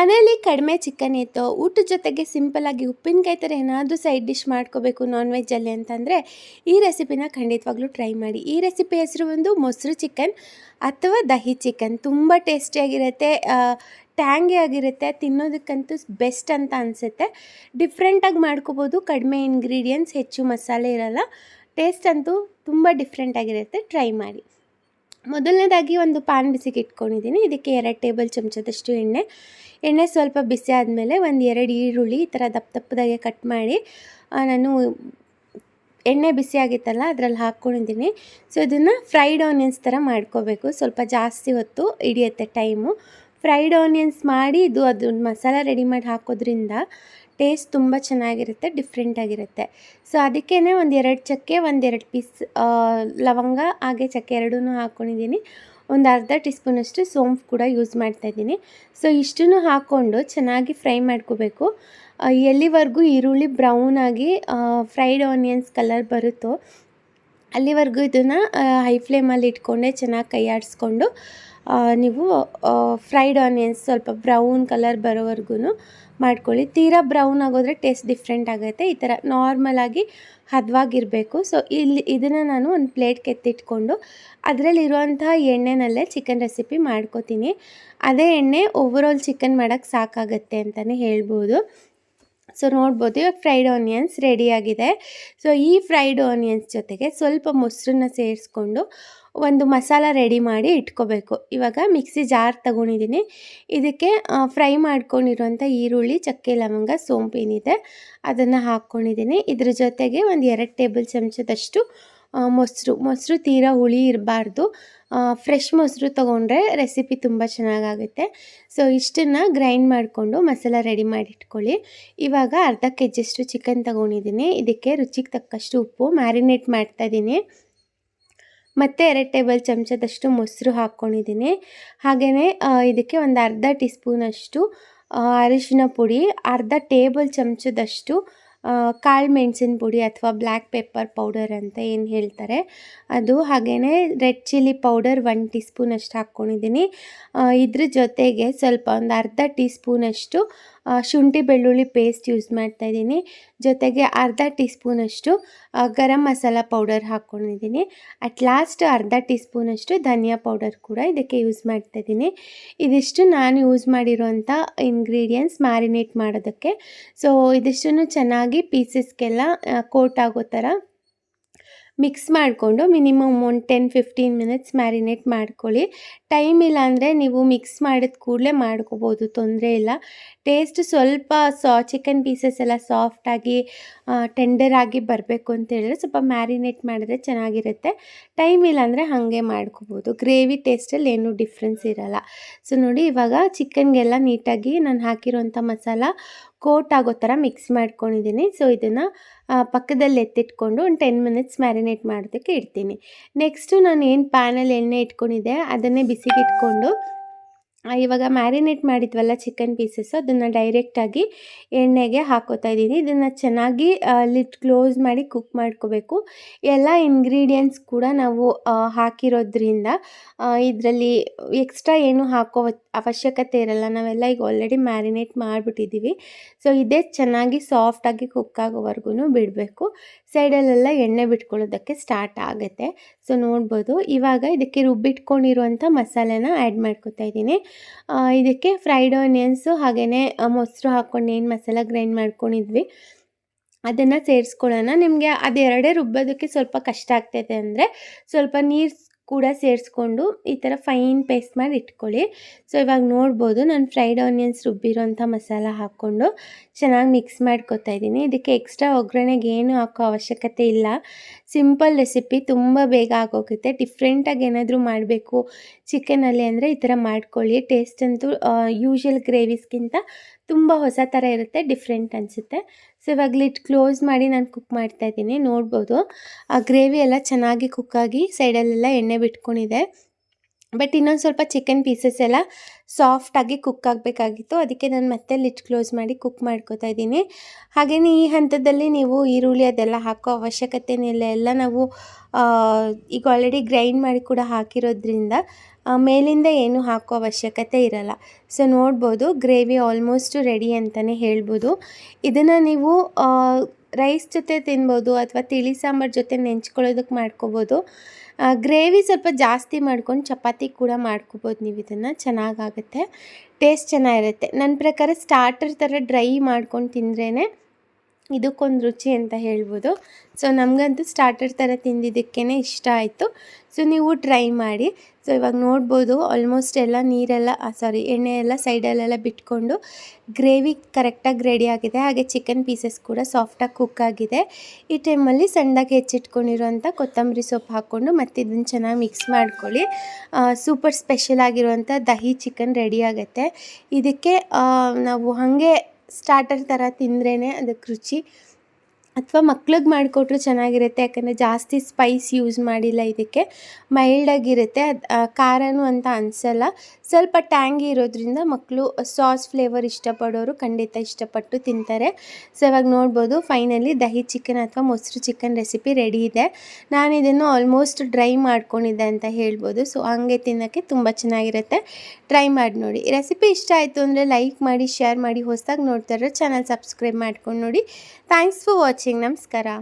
ಮನೇಲಿ ಕಡಿಮೆ ಚಿಕನ್ ಇತ್ತು. ಊಟದ ಜೊತೆಗೆ ಸಿಂಪಲ್ಲಾಗಿ ಉಪ್ಪಿನಕಾಯಿ ಥರ ಏನಾದರೂ ಸೈಡ್ ಡಿಶ್ ಮಾಡ್ಕೋಬೇಕು ನಾನ್ ವೆಜ್ಜಲ್ಲಿ ಅಂತಂದರೆ ಈ ರೆಸಿಪಿನ ಖಂಡಿತವಾಗ್ಲೂ ಟ್ರೈ ಮಾಡಿ. ಈ ರೆಸಿಪಿ ಹೆಸರು ಒಂದು ಮೊಸರು ಚಿಕನ್ ಅಥವಾ ದಹಿ ಚಿಕನ್. ತುಂಬ ಟೇಸ್ಟಿಯಾಗಿರುತ್ತೆ ಟ್ಯಾಂಗಿ ಆಗಿರುತ್ತೆ, ತಿನ್ನೋದಕ್ಕಂತೂ ಬೆಸ್ಟ್ ಅಂತ ಅನಿಸುತ್ತೆ. ಡಿಫ್ರೆಂಟಾಗಿ ಮಾಡ್ಕೋಬೋದು, ಕಡಿಮೆ ಇಂಗ್ರೀಡಿಯೆಂಟ್ಸ್ ಹೆಚ್ಚು ಮಸಾಲೆ ಇರಲ್ಲ. ಟೇಸ್ಟ್ ಅಂತೂ ತುಂಬ ಡಿಫ್ರೆಂಟಾಗಿರುತ್ತೆ ಟ್ರೈ ಮಾಡಿ. ಮೊದಲನೇದಾಗಿ ಒಂದು ಪಾನ್ ಬಿಸಿಗೆ ಇಟ್ಕೊಂಡಿದ್ದೀನಿ. ಇದಕ್ಕೆ ಎರಡು ಟೇಬಲ್ ಚಮಚದಷ್ಟು ಎಣ್ಣೆ. ಎಣ್ಣೆ ಸ್ವಲ್ಪ ಬಿಸಿ ಆದಮೇಲೆ ಒಂದು ಎರಡು ಈರುಳ್ಳಿ ಈ ಥರ ದಪ್ಪ ದಪ್ಪದಾಗೆ ಕಟ್ ಮಾಡಿ ನಾನು ಎಣ್ಣೆ ಬಿಸಿ ಆಗಿತ್ತಲ್ಲ, ಅದರಲ್ಲಿ ಹಾಕ್ಕೊಂಡಿದ್ದೀನಿ. ಸೊ, ಇದನ್ನು ಫ್ರೈಡ್ ಆನಿಯನ್ಸ್ ಥರ ಮಾಡ್ಕೋಬೇಕು. ಸ್ವಲ್ಪ ಜಾಸ್ತಿ ಹೊತ್ತು ಹಿಡಿಯುತ್ತೆ ಟೈಮು. ಫ್ರೈಡ್ ಆನಿಯನ್ಸ್ ಮಾಡಿ ಇದು ಅದು ಮಸಾಲ ರೆಡಿ ಮಾಡಿ ಹಾಕೋದ್ರಿಂದ ಟೇಸ್ಟ್ ತುಂಬ ಚೆನ್ನಾಗಿರುತ್ತೆ ಡಿಫ್ರೆಂಟಾಗಿರುತ್ತೆ ಸೊ ಅದಕ್ಕೇ ಒಂದು ಎರಡು ಚಕ್ಕೆ ಒಂದೆರಡು ಪೀಸ್ ಲವಂಗ, ಹಾಗೆ ಚಕ್ಕೆ ಎರಡೂ ಹಾಕ್ಕೊಂಡಿದ್ದೀನಿ ಒಂದು ಅರ್ಧ ಟೀ ಸ್ಪೂನಷ್ಟು ಸೋಂಪು ಕೂಡ ಯೂಸ್ ಮಾಡ್ತಾಯಿದ್ದೀನಿ ಸೊ ಇಷ್ಟನ್ನು ಹಾಕ್ಕೊಂಡು ಚೆನ್ನಾಗಿ ಫ್ರೈ ಮಾಡ್ಕೋಬೇಕು. ಎಲ್ಲಿವರೆಗೂ ಈರುಳ್ಳಿ ಬ್ರೌನ್ ಆಗಿ ಫ್ರೈಡ್ ಆನಿಯನ್ಸ್ ಕಲರ್ ಬರುತ್ತೋ ಅಲ್ಲಿವರೆಗೂ ಇದನ್ನು ಹೈ ಫ್ಲೇಮಲ್ಲಿ ಇಟ್ಕೊಂಡೆ, ಚೆನ್ನಾಗಿ ಕೈ ಆಡಿಸ್ಕೊಂಡು ನೀವು ಫ್ರೈಡ್ ಆನಿಯನ್ಸ್ ಸ್ವಲ್ಪ ಬ್ರೌನ್ ಕಲರ್ ಬರೋವರೆಗೂ ಮಾಡ್ಕೊಳ್ಳಿ. ತೀರಾ ಬ್ರೌನ್ ಆಗೋದ್ರೆ ಟೇಸ್ಟ್ ಡಿಫ್ರೆಂಟ್ ಆಗುತ್ತೆ. ಈ ಥರ ನಾರ್ಮಲಾಗಿ ಹದವಾಗಿರಬೇಕು. ಸೊ ಇಲ್ಲಿ ಇದನ್ನು ನಾನು ಒಂದು ಪ್ಲೇಟ್ ಕೆತ್ತಿಟ್ಕೊಂಡು ಅದರಲ್ಲಿರುವಂತಹ ಎಣ್ಣೆನಲ್ಲೇ ಚಿಕನ್ ರೆಸಿಪಿ ಮಾಡ್ಕೋತೀನಿ. ಅದೇ ಎಣ್ಣೆ ಓವರ್ ಚಿಕನ್ ಮಾಡೋಕ್ಕೆ ಸಾಕಾಗತ್ತೆ ಅಂತಲೇ ಹೇಳ್ಬೋದು. ಸೊ ನೋಡ್ಬೋದು, ಇವಾಗ ಫ್ರೈಡ್ ಆನಿಯನ್ಸ್ ರೆಡಿಯಾಗಿದೆ ಸೊ ಈ ಫ್ರೈಡ್ ಆನಿಯನ್ಸ್ ಜೊತೆಗೆ ಸ್ವಲ್ಪ ಮೊಸರನ್ನ ಸೇರಿಸ್ಕೊಂಡು ಒಂದು ಮಸಾಲ ರೆಡಿ ಮಾಡಿ ಇಟ್ಕೋಬೇಕು. ಇವಾಗ ಮಿಕ್ಸಿ ಜಾರ್ ತಗೊಂಡಿದ್ದೀನಿ ಇದಕ್ಕೆ ಫ್ರೈ ಮಾಡ್ಕೊಂಡಿರುವಂಥ ಈರುಳ್ಳಿ, ಚಕ್ಕೆ, ಲವಂಗ, ಸೋಂಪು ಏನಿದೆ ಅದನ್ನು ಹಾಕ್ಕೊಂಡಿದ್ದೀನಿ ಇದ್ರ ಜೊತೆಗೆ ಒಂದು ಎರಡು ಟೇಬಲ್ ಚಮಚದಷ್ಟು ಮೊಸರು. ಮೊಸರು ತೀರಾ ಹುಳಿ ಇರಬಾರ್ದು. ಫ್ರೆಶ್ ಮೊಸರು ತೊಗೊಂಡ್ರೆ ರೆಸಿಪಿ ತುಂಬ ಚೆನ್ನಾಗಾಗುತ್ತೆ. ಸೊ ಇಷ್ಟನ್ನು ಗ್ರೈಂಡ್ ಮಾಡಿಕೊಂಡು ಮಸಾಲ ರೆಡಿ ಮಾಡಿ ಇಟ್ಕೊಳ್ಳಿ ಇವಾಗ ಅರ್ಧ ಕೆ ಜಿಯಷ್ಟು ಚಿಕನ್ ತೊಗೊಂಡಿದ್ದೀನಿ. ಇದಕ್ಕೆ ರುಚಿಗೆ ತಕ್ಕಷ್ಟು ಉಪ್ಪು ಮ್ಯಾರಿನೇಟ್ ಮಾಡ್ತಾಯಿದ್ದೀನಿ ಮತ್ತು ಎರಡು ಟೇಬಲ್ ಚಮಚದಷ್ಟು ಮೊಸರು ಹಾಕ್ಕೊಂಡಿದ್ದೀನಿ. ಹಾಗೆಯೇ ಇದಕ್ಕೆ ಒಂದು ಅರ್ಧ ಟೀ ಸ್ಪೂನಷ್ಟು ಅರಿಶಿನ ಪುಡಿ, ಅರ್ಧ ಟೇಬಲ್ ಚಮಚದಷ್ಟು ಕಾಳು ಮೆಣಸಿನ ಪುಡಿ ಅಥವಾ ಬ್ಲ್ಯಾಕ್ ಪೆಪ್ಪರ್ ಪೌಡರ್ ಅಂತ ಏನು ಹೇಳ್ತಾರೆ. ಅದು ಹಾಗೆಯೇ red chilli powder one tea ಸ್ಪೂನಷ್ಟು ಹಾಕ್ಕೊಂಡಿದ್ದೀನಿ ಇದ್ರ ಜೊತೆಗೆ ಸ್ವಲ್ಪ ಒಂದು ಅರ್ಧ ಟೀ ಸ್ಪೂನಷ್ಟು ಶುಂಠಿ, ಬೆಳ್ಳುಳ್ಳಿ ಪೇಸ್ಟ್ ಯೂಸ್ ಮಾಡ್ತಾಯಿದ್ದೀನಿ ಜೊತೆಗೆ ಅರ್ಧ ಟೀ ಸ್ಪೂನಷ್ಟು ಗರಂ ಮಸಾಲ ಪೌಡರ್ ಹಾಕ್ಕೊಂಡಿದ್ದೀನಿ. ಅಟ್ ಲಾಸ್ಟ್ ಅರ್ಧ ಟೀ ಸ್ಪೂನಷ್ಟು ಧನಿಯಾ ಪೌಡರ್ ಕೂಡ ಇದಕ್ಕೆ ಯೂಸ್ ಮಾಡ್ತಾಯಿದ್ದೀನಿ ಇದಿಷ್ಟು ನಾನು ಯೂಸ್ ಮಾಡಿರೋಂಥ ಇಂಗ್ರೀಡಿಯೆಂಟ್ಸ್ ಮ್ಯಾರಿನೇಟ್ ಮಾಡೋದಕ್ಕೆ. ಸೊ ಇದಿಷ್ಟನ್ನು ಚೆನ್ನಾಗಿ ಪೀಸಸ್ಗೆಲ್ಲ ಕೋಟ್ ಆಗೋ ಥರ ಮಿಕ್ಸ್ ಮಾಡಿಕೊಂಡು ಮಿನಿಮಮ್ ಒಂದು ಟೆನ್ ಫಿಫ್ಟೀನ್ ಮಿನಿಟ್ಸ್ ಮ್ಯಾರಿನೇಟ್ ಮಾಡ್ಕೊಳ್ಳಿ. ಟೈಮ್ ಇಲ್ಲ ಅಂದರೆ ನೀವು ಮಿಕ್ಸ್ ಮಾಡಿದ ಕೂಡಲೇ ಮಾಡ್ಕೋಬೋದು, ತೊಂದರೆ ಇಲ್ಲ. ಟೇಸ್ಟ್ ಸ್ವಲ್ಪ ಸಾ, ಚಿಕನ್ ಪೀಸಸ್ ಎಲ್ಲ ಸಾಫ್ಟಾಗಿ ಟೆಂಡರ್ ಆಗಿ ಬರಬೇಕು ಅಂತ ಹೇಳಿದ್ರೆ ಸ್ವಲ್ಪ ಮ್ಯಾರಿನೇಟ್ ಮಾಡಿದ್ರೆ ಚೆನ್ನಾಗಿರುತ್ತೆ. ಟೈಮ್ ಇಲ್ಲ ಅಂದರೆ ಹಾಗೆ ಮಾಡ್ಕೋಬೋದು. ಗ್ರೇವಿ ಟೇಸ್ಟಲ್ಲಿ ಏನೂ ಡಿಫ್ರೆನ್ಸ್ ಇರಲ್ಲ. ಸೊ ನೋಡಿ ಇವಾಗ ಚಿಕನ್ಗೆಲ್ಲ ನೀಟಾಗಿ ನಾನು ಹಾಕಿರೋಂಥ ಮಸಾಲ ಕೋಟ್ ಆಗೋ ಥರ ಮಿಕ್ಸ್ ಮಾಡ್ಕೊಂಡಿದ್ದೀನಿ. ಸೊ ಇದನ್ನು ಪಕ್ಕದಲ್ಲಿ ಎತ್ತಿಟ್ಕೊಂಡು ಒಂದು ಟೆನ್ ಮಿನಿಟ್ಸ್ ಮ್ಯಾರಿನೇಟ್ ಮಾಡೋದಕ್ಕೆ ಇಡ್ತೀನಿ. ನೆಕ್ಸ್ಟು ನಾನು ಏನು ಪ್ಯಾನಲ್ಲಿ ಎಣ್ಣೆ ಇಟ್ಕೊಂಡಿದ್ದೆ ಅದನ್ನೇ ಬಿಸಿಗೆ ಇಟ್ಕೊಂಡು ಆ, ಇವಾಗ ಮ್ಯಾರಿನೇಟ್ ಮಾಡಿದ್ವಲ್ಲ ಚಿಕನ್ ಪೀಸಸ್ಸು ಅದನ್ನು ಡೈರೆಕ್ಟಾಗಿ ಎಣ್ಣೆಗೆ ಹಾಕೋತಾ ಇದ್ದೀನಿ. ಇದನ್ನು ಚೆನ್ನಾಗಿ ಲಿಟ್, ಕ್ಲೋಸ್ ಮಾಡಿ ಕುಕ್ ಮಾಡ್ಕೋಬೇಕು. ಎಲ್ಲ ಇಂಗ್ರೀಡಿಯೆಂಟ್ಸ್ ಕೂಡ ನಾವು ಹಾಕಿರೋದ್ರಿಂದ ಇದರಲ್ಲಿ ಎಕ್ಸ್ಟ್ರಾ ಏನು ಹಾಕೋ ಅವಶ್ಯಕತೆ ಇರಲ್ಲ. ನಾವೆಲ್ಲ ಈಗ ಆಲ್ರೆಡಿ ಮ್ಯಾರಿನೇಟ್ ಮಾಡಿಬಿಟ್ಟಿದ್ದೀವಿ. ಸೊ ಇದೇ ಚೆನ್ನಾಗಿ ಸಾಫ್ಟಾಗಿ ಕುಕ್ ಆಗೋವರೆಗೂ ಬಿಡಬೇಕು. ಸೈಡಲ್ಲೆಲ್ಲ ಎಣ್ಣೆ ಬಿಟ್ಕೊಳ್ಳೋದಕ್ಕೆ ಸ್ಟಾರ್ಟ್ ಆಗುತ್ತೆ. ಸೊ ನೋಡ್ಬೋದು. ಇವಾಗ ಇದಕ್ಕೆ ರುಬ್ಬಿಟ್ಕೊಂಡಿರುವಂಥ ಮಸಾಲೆನ ಆ್ಯಡ್ ಮಾಡ್ಕೋತಾ ಇದ್ದೀನಿ. ಇದಕ್ಕೆ ಫ್ರೈಡ್ ಆನಿಯನ್ಸು ಹಾಗೆಯೇ ಮೊಸರು ಹಾಕ್ಕೊಂಡು ಏನು ಮಸಾಲ ಗ್ರೈಂಡ್ ಮಾಡ್ಕೊಂಡಿದ್ವಿ. ಅದನ್ನು ಸೇರಿಸ್ಕೊಳ್ಳೋಣ. ನಿಮಗೆ ಅದೆರಡೇ ರುಬ್ಬೋದಕ್ಕೆ ಸ್ವಲ್ಪ ಕಷ್ಟ ಆಗ್ತೈತೆ ಅಂದರೆ ಸ್ವಲ್ಪ ನೀರು ಕೂಡ ಸೇರಿಸ್ಕೊಂಡು ಈ ಥರ ಫೈನ್ ಪೇಸ್ಟ್ ಮಾಡಿ ಇಟ್ಕೊಳ್ಳಿ. ಸೊ ಇವಾಗ ನೋಡ್ಬೋದು ನಾನು ಫ್ರೈಡ್ ಆನಿಯನ್ಸ್ ರುಬ್ಬಿರೋಂಥ ಮಸಾಲ ಹಾಕ್ಕೊಂಡು ಚೆನ್ನಾಗಿ ಮಿಕ್ಸ್ ಮಾಡ್ಕೊತಾ ಇದ್ದೀನಿ. ಇದಕ್ಕೆ ಎಕ್ಸ್ಟ್ರಾ ಒಗ್ಗರಣೆಗೆ ಏನು ಹಾಕೋ ಅವಶ್ಯಕತೆ ಇಲ್ಲ. ಸಿಂಪಲ್ ರೆಸಿಪಿ ತುಂಬ ಬೇಗ ಆಗೋಗುತ್ತೆ. ಡಿಫ್ರೆಂಟಾಗಿ ಏನಾದರೂ ಮಾಡಬೇಕು ಚಿಕನಲ್ಲಿ ಅಂದರೆ ಈ ಥರ ಮಾಡ್ಕೊಳ್ಳಿ. ಟೇಸ್ಟ್ ಅಂತೂ ಯೂಶಲ್ ಗ್ರೇವೀಸ್ಗಿಂತ ತುಂಬ ಹೊಸ ಥರ ಇರುತ್ತೆ ಡಿಫ್ರೆಂಟ್ ಅನಿಸುತ್ತೆ. ಸೊ ಇವಾಗ ಲಿಟ್ ಕ್ಲೋಸ್ ಮಾಡಿ ನಾನು ಕುಕ್ ಮಾಡ್ತಾ ಇದ್ದೀನಿ, ನೋಡ್ಬೋದು. ಆ ಗ್ರೇವಿ ಎಲ್ಲ ಚೆನ್ನಾಗಿ ಕುಕ್ಕಾಗಿ ಸೈಡಲ್ಲೆಲ್ಲ ಎಣ್ಣೆ ಬಿಟ್ಕೊಂಡಿದೆ. ಬಟ್ ಇನ್ನೊಂದು ಸ್ವಲ್ಪ ಚಿಕನ್ ಪೀಸಸ್ ಎಲ್ಲ ಸಾಫ್ಟಾಗಿ ಕುಕ್ ಆಗಬೇಕಾಗಿತ್ತು. ಅದಕ್ಕೆ ನಾನು ಮತ್ತೆ ಲಿಟ್ ಕ್ಲೋಸ್ ಮಾಡಿ ಕುಕ್ ಮಾಡ್ಕೋತಾ ಇದ್ದೀನಿ. ಹಾಗೆಯೇ ಈ ಹಂತದಲ್ಲಿ ನೀವು ಈರುಳ್ಳಿ ಅದೆಲ್ಲ ಹಾಕೋ ಅವಶ್ಯಕತೆನೇ ಇಲ್ಲ ಎಲ್ಲ ನಾವು ಈಗ ಆಲ್ರೆಡಿ ಗ್ರೈಂಡ್ ಮಾಡಿ ಕೂಡ ಹಾಕಿರೋದ್ರಿಂದ ಮೇಲಿಂದ ಏನು ಹಾಕೋ ಅವಶ್ಯಕತೆ ಇರಲ್ಲ. ಸೊ ನೋಡ್ಬೋದು ಗ್ರೇವಿ ಆಲ್ಮೋಸ್ಟ್ ರೆಡಿ ಅಂತಲೇ ಹೇಳ್ಬೋದು. ಇದನ್ನು ನೀವು ರೈಸ್ ಜೊತೆ ತಿನ್ಬೋದು ಅಥವಾ ತಿಳಿ ಸಾಂಬಾರು ಜೊತೆ ನೆಂಚ್ಕೊಳ್ಳೋದಕ್ಕೆ ಮಾಡ್ಕೋಬೋದು. ಗ್ರೇವಿ ಸ್ವಲ್ಪ ಜಾಸ್ತಿ ಮಾಡ್ಕೊಂಡು ಚಪಾತಿ ಕೂಡ ಮಾಡ್ಕೋಬೋದು ನೀವು ಇದನ್ನು. ಚೆನ್ನಾಗಾಗುತ್ತೆ. ಟೇಸ್ಟ್ ಚೆನ್ನಾಗಿರುತ್ತೆ. ನನ್ನ ಪ್ರಕಾರ ಸ್ಟಾರ್ಟರ್ ಥರ ಡ್ರೈ ಮಾಡ್ಕೊಂಡು ತಿಂದ್ರೇ ಇದಕ್ಕೊಂದು ರುಚಿ ಅಂತ ಹೇಳ್ಬೋದು. ಸೊ ನಮಗಂತೂ ಸ್ಟಾರ್ಟರ್ ಥರ ತಿಂದಿದ್ದಕ್ಕೇ ಇಷ್ಟ ಆಯಿತು. ಸೊ ನೀವು ಟ್ರೈ ಮಾಡಿ. ಸೊ ಇವಾಗ ನೋಡ್ಬೋದು ಆಲ್ಮೋಸ್ಟ್ ಎಲ್ಲ ನೀರೆಲ್ಲ ಸಾರಿ ಎಣ್ಣೆ ಎಲ್ಲ ಸೈಡಲ್ಲೆಲ್ಲ ಬಿಟ್ಕೊಂಡು ಗ್ರೇವಿ ಕರೆಕ್ಟಾಗಿ ರೆಡಿ ಆಗಿದೆ. ಹಾಗೆ ಚಿಕನ್ ಪೀಸಸ್ ಕೂಡ ಸಾಫ್ಟಾಗಿ ಕುಕ್ ಆಗಿದೆ. ಈ ಟೈಮಲ್ಲಿ ಸಣ್ಣದಾಗಿ ಹೆಚ್ಚಿಟ್ಕೊಂಡಿರುವಂಥ ಕೊತ್ತಂಬರಿ ಸೊಪ್ಪು ಹಾಕ್ಕೊಂಡು ಮತ್ತು ಇದನ್ನು ಚೆನ್ನಾಗಿ ಮಿಕ್ಸ್ ಮಾಡ್ಕೊಳ್ಳಿ. ಸೂಪರ್ ಸ್ಪೆಷಲ್ ಆಗಿರುವಂಥ ದಹಿ ಚಿಕನ್ ರೆಡಿ ಆಗುತ್ತೆ. ಇದಕ್ಕೆ ನಾವು ಹಾಗೆ ಸ್ಟಾರ್ಟರ್ ಥರ ತಿಂದ್ರೇ ಅದಕ್ಕೆ ರುಚಿ ಅಥವಾ ಮಕ್ಳಿಗೆ ಮಾಡಿಕೊಟ್ರು ಚೆನ್ನಾಗಿರುತ್ತೆ, ಯಾಕಂದರೆ ಜಾಸ್ತಿ ಸ್ಪೈಸ್ ಯೂಸ್ ಮಾಡಿಲ್ಲ ಇದಕ್ಕೆ. ಮೈಲ್ಡಾಗಿರುತ್ತೆ ಅದು ಖಾರನೂ ಅಂತ ಅನಿಸಲ್ಲ. ಸ್ವಲ್ಪ ಟ್ಯಾಂಗಿ ಇರೋದ್ರಿಂದ ಮಕ್ಕಳು ಸಾಸ್ ಫ್ಲೇವರ್ ಇಷ್ಟಪಡೋರು ಖಂಡಿತ ಇಷ್ಟಪಟ್ಟು ತಿಂತಾರೆ. ಸೊ ಇವಾಗ ನೋಡ್ಬೋದು ಫೈನಲಿ ದಹಿ ಚಿಕನ್ ಅಥವಾ ಮೊಸರು ಚಿಕನ್ ರೆಸಿಪಿ ರೆಡಿ ಇದೆ. ನಾನು ಇದನ್ನು ಆಲ್ಮೋಸ್ಟ್ ಡ್ರೈ ಮಾಡ್ಕೊಂಡಿದ್ದೆ ಅಂತ ಹೇಳ್ಬೋದು. ಸೊ ಹಂಗೆ ತಿನ್ನೋಕ್ಕೆ ತುಂಬ ಚೆನ್ನಾಗಿರುತ್ತೆ. ಟ್ರೈ ಮಾಡಿ ನೋಡಿ. ರೆಸಿಪಿ ಇಷ್ಟ ಆಯಿತು ಅಂದರೆ ಲೈಕ್ ಮಾಡಿ ಶೇರ್ ಮಾಡಿ, ಹೊಸದಾಗಿ ನೋಡ್ತಾರೆ ಚಾನಲ್ ಸಬ್ಸ್ಕ್ರೈಬ್ ಮಾಡ್ಕೊಂಡು ನೋಡಿ. ಥ್ಯಾಂಕ್ಸ್ ಫಾರ್ ನಮಸ್ಕಾರ.